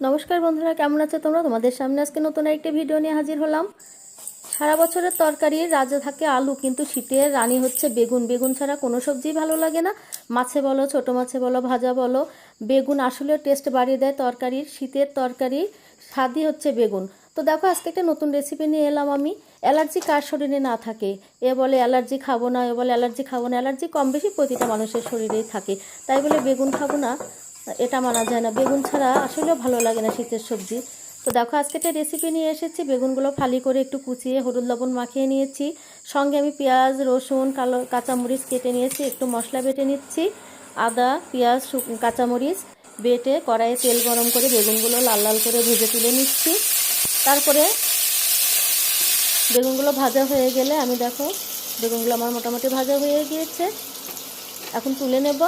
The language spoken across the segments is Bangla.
নমস্কার বন্ধুরা, কেমন আছো তোমরা? তোমাদের সামনে আজকে নতুন একটি ভিডিও নিয়ে হাজির হলাম। সারা বছরের তরকারির রাজা থাকে আলু, কিন্তু শীতের রানী হচ্ছে বেগুন। বেগুন ছাড়া কোনো সবজি ভালো লাগে না। মাছে বলো, ছোট মাছে বলো, ভাজা বলো, বেগুন আসলে টেস্ট বাড়িয়ে দেয় তরকারির। শীতের তরকারি স্বাদই হচ্ছে বেগুন। তো দেখো, আজকে একটা নতুন রেসিপি নিয়ে এলাম আমি। অ্যালার্জি কার শরীরে না থাকে? এ বলে অ্যালার্জি খাব না, এ বলে অ্যালার্জি খাব না। অ্যালার্জি কম বেশি প্রতিটা মানুষের শরীরেই থাকে। তাই বলে বেগুন খাব না। এটা মানা যায় না। বেগুন ছাড়া আসলেও ভালো লাগে না শীতের সবজি। তো দেখো, আজকে একটা রেসিপি নিয়ে এসেছি। বেগুনগুলো ফালি করে একটু কুচিয়ে হলুদ লবণ মাখিয়ে নিয়েছি। সঙ্গে আমি পেঁয়াজ, রসুন, কালো কাঁচামরিচ কেটে নিয়েছি। একটু মশলা বেটে নিচ্ছি। আদা, পেঁয়াজ কাঁচামরিচ বেটে কড়াইয়ে তেল গরম করে বেগুনগুলো লাল লাল করে ভেজে তুলে নিচ্ছি। তারপরে বেগুনগুলো ভাজা হয়ে গেলে আমি দেখো, বেগুনগুলো আমার মোটামুটি ভাজা হয়ে গিয়েছে। এখন তুলে নেব।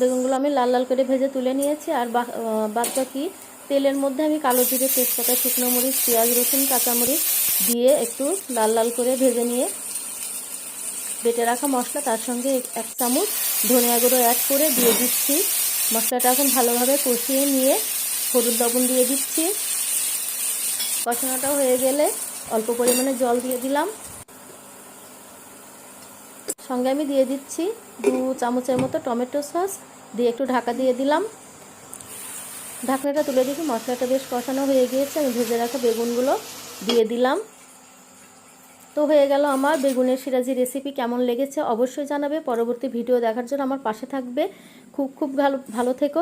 বেগুনগুলো আমি লাল লাল করে ভেজে তুলে নিয়েছি আর বা- আহ, বাদ বাকি তেলের মধ্যে আমি কালো জিরে তেজপাতা শুকনো মরিচ পেঁয়াজ রসুন কাঁচামরিচ দিয়ে একটু লাল লাল করে ভেজে নিয়ে বেটে রাখা মশলা তার সঙ্গে এক চামচ ধনিয়া গুঁড়ো অ্যাড করে দিয়ে দিচ্ছি। মশলাটা এখন ভালোভাবে কষিয়ে নিয়ে হলুদ লবণ দিয়ে দিচ্ছি। কষানোটা হয়ে গেলে অল্প পরিমাণে জল দিয়ে দিলাম। সঙ্গে আমি দিয়ে দিচ্ছি দু চামচের মতো টমেটো সস দিয়ে একটু ঢাকা দিয়ে দিলাম। ঢাকনাটা তুলে দেখি মশলাটা বেশ কষানো হয়ে গিয়েছে, আমি ভেজে রাখা বেগুনগুলো দিয়ে দিলাম। তো হয়ে গেল আমার বেগুনের সিরাজি রেসিপি কেমন লেগেছে অবশ্যই জানাবে, পরবর্তী ভিডিও দেখার জন্য আমার পাশে থাকবে। খুব খুব ভালো ভালো থেকো।